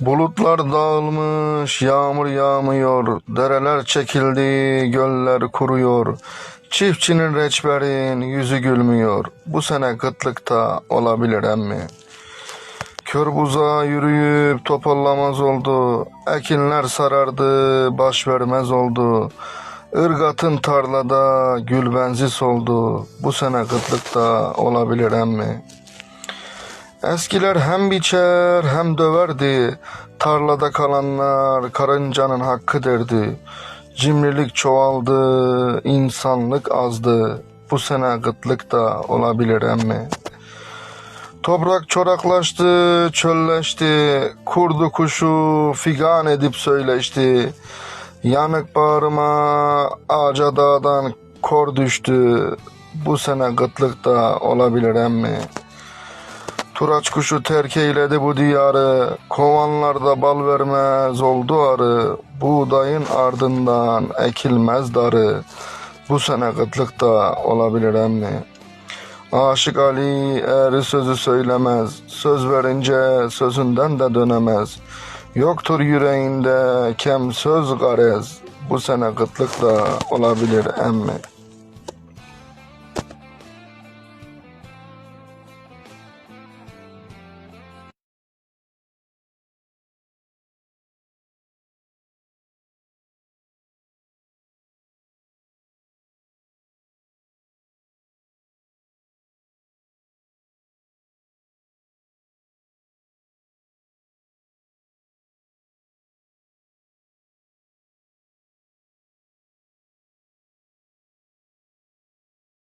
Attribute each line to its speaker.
Speaker 1: Bulutlar dağılmış, yağmur yağmıyor, dereler çekildi, göller kuruyor. Çiftçinin reçberin yüzü gülmüyor. Bu sene kıtlıkta olabilir emmi. Kör buzağa yürüyüp topallamaz oldu. Ekinler sarardı, baş vermez oldu. Irgatın tarlada gül benzi soldu. Bu sene kıtlıkta olabilir emmi. Eskiler hem biçer hem döverdi. Tarlada kalanlar karıncanın hakkı derdi. Cimrilik çoğaldı, insanlık azdı. Bu sene kıtlık da olabilir emmi. Toprak çoraklaştı, çölleşti. Kurdu kuşu figan edip söyleşti. Yanık bağrıma ağaca dağdan kor düştü. Bu sene kıtlık da olabilir emmi. Turaç kuşu terk eyledi bu diyarı, kovanlarda bal vermez oldu arı, buğdayın ardından ekilmez darı, bu sene kıtlık da olabilir emmi. Aşık Ali eğri sözü söylemez, söz verince sözünden de dönemez. Yoktur yüreğinde kem söz garez, bu sene kıtlık da olabilir emmi.